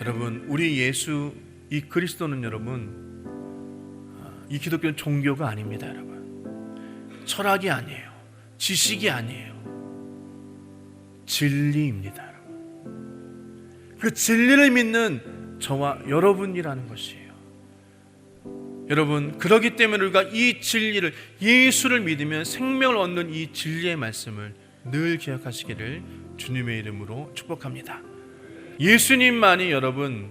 여러분, 우리 예수 이 그리스도는 여러분 아, 이 기독교는 종교가 아닙니다, 여러분. 철학이 아니에요. 지식이 아니에요. 진리입니다, 여러분. 그 진리를 믿는 저와 여러분이라는 것이에요. 여러분, 그러기 때문에 우리가 이 진리를 예수를 믿으면 생명을 얻는 이 진리의 말씀을 늘 기억하시기를 주님의 이름으로 축복합니다. 예수님만이 여러분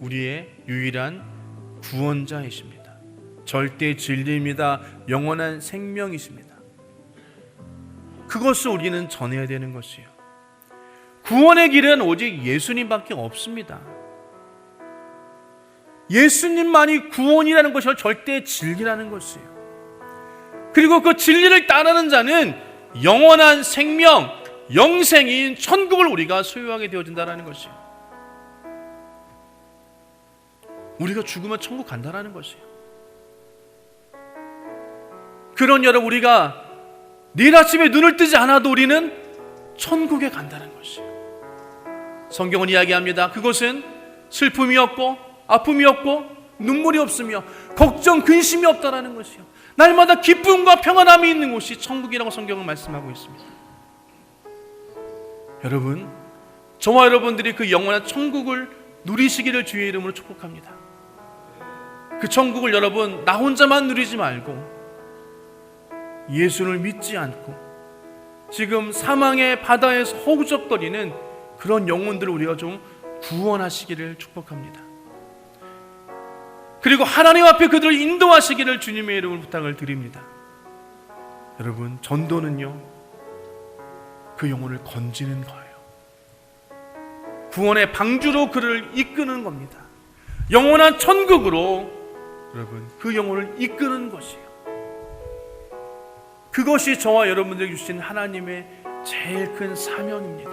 우리의 유일한 구원자이십니다. 절대 진리입니다. 영원한 생명이십니다. 그것을 우리는 전해야 되는 것이에요. 구원의 길은 오직 예수님밖에 없습니다. 예수님만이 구원이라는 것이 절대 진리라는 것이에요. 그리고 그 진리를 따르는 자는 영원한 생명, 영생인 천국을 우리가 소유하게 되어진다는 것이에요. 우리가 죽으면 천국 간다라는 것이에요. 그런 여러분 우리가 내일 아침에 눈을 뜨지 않아도 우리는 천국에 간다는 것이에요. 성경은 이야기합니다. 그것은 슬픔이 없고 아픔이 없고 눈물이 없으며 걱정 근심이 없다라는 것이요. 날마다 기쁨과 평안함이 있는 곳이 천국이라고 성경은 말씀하고 있습니다. 여러분, 저와 여러분들이 그 영원한 천국을 누리시기를 주의 이름으로 축복합니다. 그 천국을 여러분 나 혼자만 누리지 말고 예수를 믿지 않고 지금 사망의 바다에서 허우적거리는 그런 영혼들을 우리가 좀 구원하시기를 축복합니다. 그리고 하나님 앞에 그들을 인도하시기를 주님의 이름으로 부탁을 드립니다. 여러분, 전도는요, 그 영혼을 건지는 거예요. 구원의 방주로 그를 이끄는 겁니다. 영원한 천국으로 여러분, 그 영혼을 이끄는 것이에요. 그것이 저와 여러분들에게 주신 하나님의 제일 큰 사명입니다.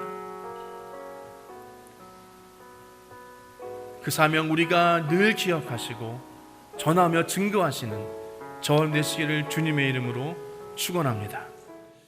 그 사명 우리가 늘 기억하시고 전하며 증거하시는 저 되시기를 주님의 이름으로 축원합니다.